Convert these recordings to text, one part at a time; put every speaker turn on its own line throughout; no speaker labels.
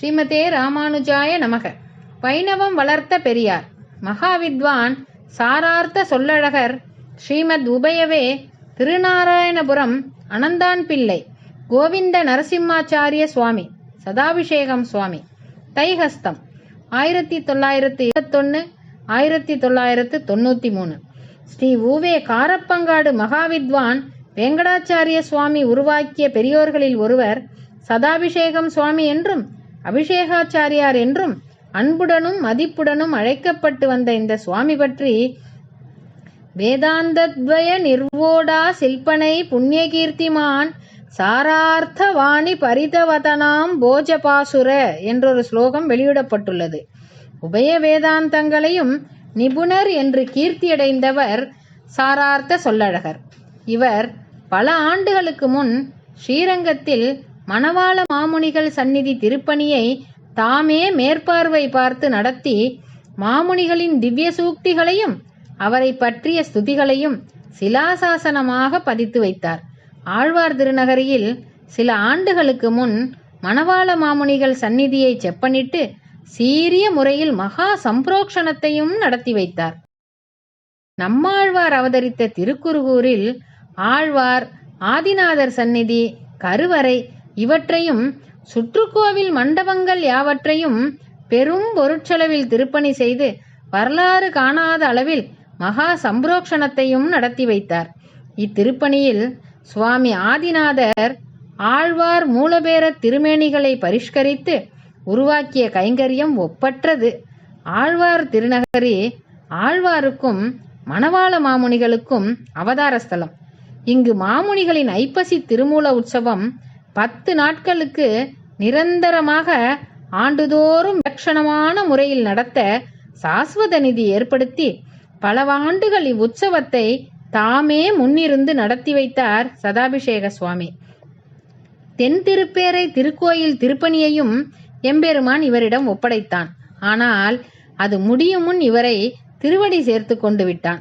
ஸ்ரீமதே ராமானுஜாய நமக. வைணவம் வளர்த்த பெரியார். மகாவித்வான் சாரார்த்த சொல்லழகர். ஸ்ரீமத் உபயவே திருநாராயணபுரம் அனந்தான் பிள்ளை. கோவிந்த நரசிம்மாச்சாரிய சுவாமி. சதாபிஷேகம் சுவாமி. தைஹஸ்தம் ஆயிரத்தி தொள்ளாயிரத்து இருபத்தொன்னு ஆயிரத்தி தொள்ளாயிரத்து தொண்ணூற்றி மூணு ஸ்ரீ உவே காரப்பங்காடு மகாவித்வான் வெங்கடாச்சாரிய சுவாமி உருவாக்கிய பெரியோர்களில் ஒருவர் சதாபிஷேகம் சுவாமி என்றும் அபிஷேகாச்சாரியார் என்றும் அன்புடனும் மதிப்புடனும் அழைக்கப்பட்டு வந்த இந்த சுவாமி பற்றி வேதாந்தத்வய நிர்வோடா சில்பனை புண்ணியகீர்த்திமான் சாரார்த்தவாணி பரிதவதனாம் போஜபாசுர என்றொரு ஸ்லோகம் வெளியிடப்பட்டுள்ளது. உபய வேதாந்தங்களையும் நிபுணர் என்று கீர்த்தியடைந்தவர் சாரார்த்த சொல்லழகர். இவர் பல ஆண்டுகளுக்கு முன் ஸ்ரீரங்கத்தில் மணவாள மாமுனிகள் சந்நிதி திருப்பணியை தாமே மேற்பார்வை பார்த்து நடத்தி மாமுனிகளின் திவ்ய சூக்திகளையும் அவரை பற்றிய ஸ்துதிகளையும் சிலாசாசனமாக பதித்து வைத்தார். ஆழ்வார் திருநகரியில் சில ஆண்டுகளுக்கு முன் மணவாள மாமுனிகள் சந்நிதியை செப்பனிட்டு சீரிய முறையில் மகா சம்பரோக்ஷணத்தையும் நடத்தி வைத்தார். நம்மாழ்வார் அவதரித்த திருக்குறுகூரில் ஆழ்வார் ஆதிநாதர் சந்நிதி கருவறை இவற்றையும் சுற்றுக்கோவில் மண்டபங்கள் யாவற்றையும் பெரும் பொருட்செலவில் திருப்பணி செய்து வரலாறு காணாத அளவில் மகா சம்பரோக்ஷணத்தையும் நடத்தி வைத்தார். இத்திருப்பணியில் சுவாமி ஆதிநாதர் ஆழ்வார் மூலபேர திருமேனிகளை பரிஷ்கரித்து உருவாக்கிய கைங்கரியம் ஒப்பற்றது. ஆழ்வார் திருநகரி ஆழ்வாருக்கும் மணவாள மாமுனிகளுக்கும் அவதார ஸ்தலம். இங்கு மாமுனிகளின் ஐப்பசி திருமூல உற்சவம் பத்து நாட்களுக்கு நிரந்தரமாக ஆண்டுதோறும் லட்சணமான முறையில் நடத்த சாஸ்வத நிதி ஏற்படுத்தி பலவாண்டுகள் இவ்வுற்சவத்தை தாமே முன்னிருந்து நடத்தி வைத்தார் சதாபிஷேக சுவாமி. தென் திருப்பேரை திருக்கோயில் திருப்பணியையும் எம்பெருமான் இவரிடம் ஒப்படைத்தான். ஆனால் அது முடியும் முன் இவரை திருவடி சேர்த்து கொண்டு விட்டான்.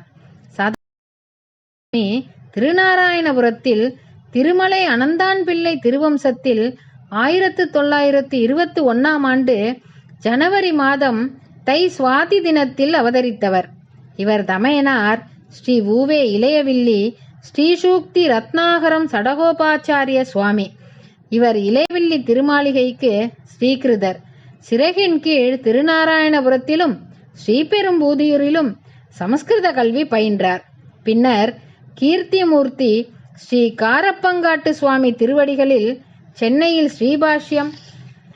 சதாமி திருநாராயணபுரத்தில் திருமலை அனந்தான் பிள்ளை திருவம்சத்தில் ஆயிரத்து தொள்ளாயிரத்து இருபத்தி ஒன்னாம் ஆண்டு ஜனவரி மாதம் தை சுவாதி தினத்தில் அவதரித்தவர். இவர் தமையனார் ஸ்ரீ ஊவே இளையவில்லி ஸ்ரீசூக்தி ரத்னாகரம் சடகோபாச்சாரிய சுவாமி. இவர் இளையவில்லி திருமாளிகைக்கு ஸ்ரீகிருதர். சிறகின் கீழ் திருநாராயணபுரத்திலும் ஸ்ரீபெரும்பூதியூரிலும் சமஸ்கிருத கல்வி பயின்றார். பின்னர் கீர்த்திமூர்த்தி ஸ்ரீ காரப்பங்காட்டு சுவாமி திருவடிகளில் சென்னையில் ஸ்ரீபாஷ்யம்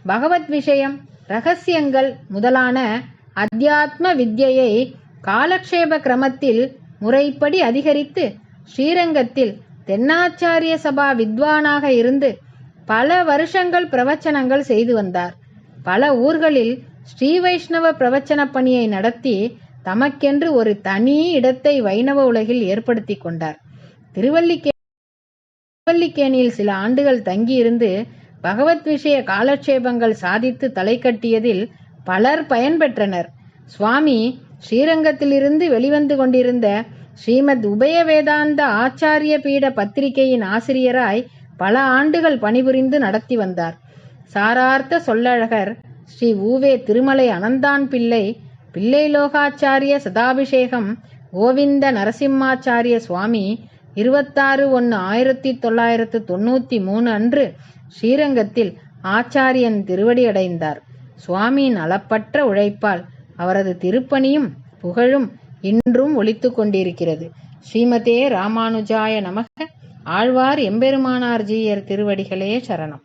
பகவத் விஷயம் ரகசியங்கள் முதலான அத்தியாத்ம வித்யையை காலக்ஷேப கிரமத்தில் முறைப்படி அதிகரித்து ஸ்ரீரங்கத்தில் தென்னாச்சாரிய சபா வித்வானாக இருந்து பல வருஷங்கள் பிரவச்சனங்கள் செய்து வந்தார். பல ஊர்களில் ஸ்ரீ வைஷ்ணவ பிரவச்சன பணியை நடத்தி தமக்கென்று ஒரு தனி இடத்தை வைணவ உலகில் ஏற்படுத்தி கொண்டார். திருவல்லிக்கே திருப்பள்ளிக்கேணியில் சில ஆண்டுகள் தங்கியிருந்து பகவத் விஷய காலட்சேபங்கள் சாதித்து தலை கட்டியதில் பலர் பயன்பெற்றனர். சுவாமி ஸ்ரீரங்கத்திலிருந்து வெளிவந்து கொண்டிருந்த ஸ்ரீமத் உபய வேதாந்த ஆச்சாரிய பீட பத்திரிகையின் ஆசிரியராய் பல ஆண்டுகள் பணிபுரிந்து நடத்தி வந்தார். சாரார்த்த சொல்லழகர் ஸ்ரீ ஊவே திருமலை அனந்தான் பிள்ளை பிள்ளை லோகாச்சாரிய சதாபிஷேகம் கோவிந்த நரசிம்மாச்சாரிய சுவாமி இருபத்தாறு ஒன்று ஆயிரத்தி தொள்ளாயிரத்து தொண்ணூற்றி மூணு அன்று ஸ்ரீரங்கத்தில் ஆச்சாரியன் திருவடி அடைந்தார். சுவாமியின் அளப்பற்ற உழைப்பால் அவரது திருப்பணியும் புகழும் இன்றும் ஒழித்து கொண்டிருக்கிறது. ஸ்ரீமதே ராமானுஜாய நமக. ஆழ்வார் எம்பெருமானார் ஜீயர் திருவடிகளே சரணம்.